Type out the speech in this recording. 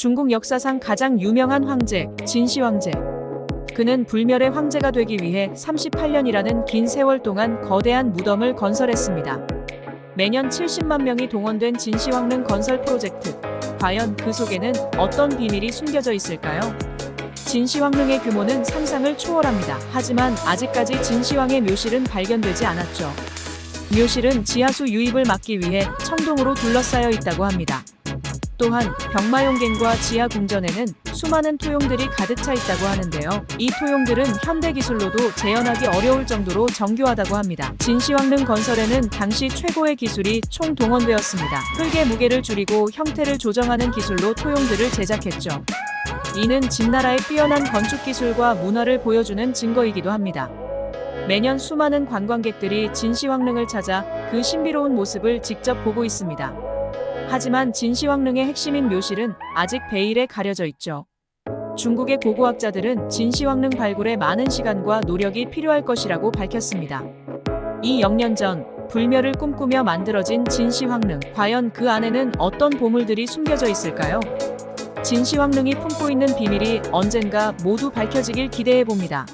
중국 역사상 가장 유명한 황제, 진시 황제. 그는 불멸의 황제가 되기 위해 38년이라는 긴 세월 동안 거대한 무덤을 건설했습니다. 매년 70만 명이 동원된 진시황릉 건설 프로젝트. 과연 그 속에는 어떤 비밀이 숨겨져 있을까요? 진시황릉의 규모는 상상을 초월합니다. 하지만 아직까지 진시황의 묘실은 발견되지 않았죠. 묘실은 지하수 유입을 막기 위해 청동으로 둘러싸여 있다고 합니다. 또한 병마용갱과 지하 궁전에는 수많은 토용들이 가득 차 있다고 하는데요. 이 토용들은 현대 기술로도 재현하기 어려울 정도로 정교하다고 합니다. 진시황릉 건설에는 당시 최고의 기술이 총 동원되었습니다. 흙의 무게를 줄이고 형태를 조정하는 기술로 토용들을 제작했죠. 이는 진나라의 뛰어난 건축 기술과 문화를 보여주는 증거이기도 합니다. 매년 수많은 관광객들이 진시황릉을 찾아 그 신비로운 모습을 직접 보고 있습니다. 하지만 진시황릉의 핵심인 묘실은 아직 베일에 가려져 있죠. 중국의 고고학자들은 진시황릉 발굴에 많은 시간과 노력이 필요할 것이라고 밝혔습니다. 이 영년 전 불멸을 꿈꾸며 만들어진 진시황릉 과연 그 안에는 어떤 보물들이 숨겨져 있을까요? 진시황릉이 품고 있는 비밀이 언젠가 모두 밝혀지길 기대해 봅니다.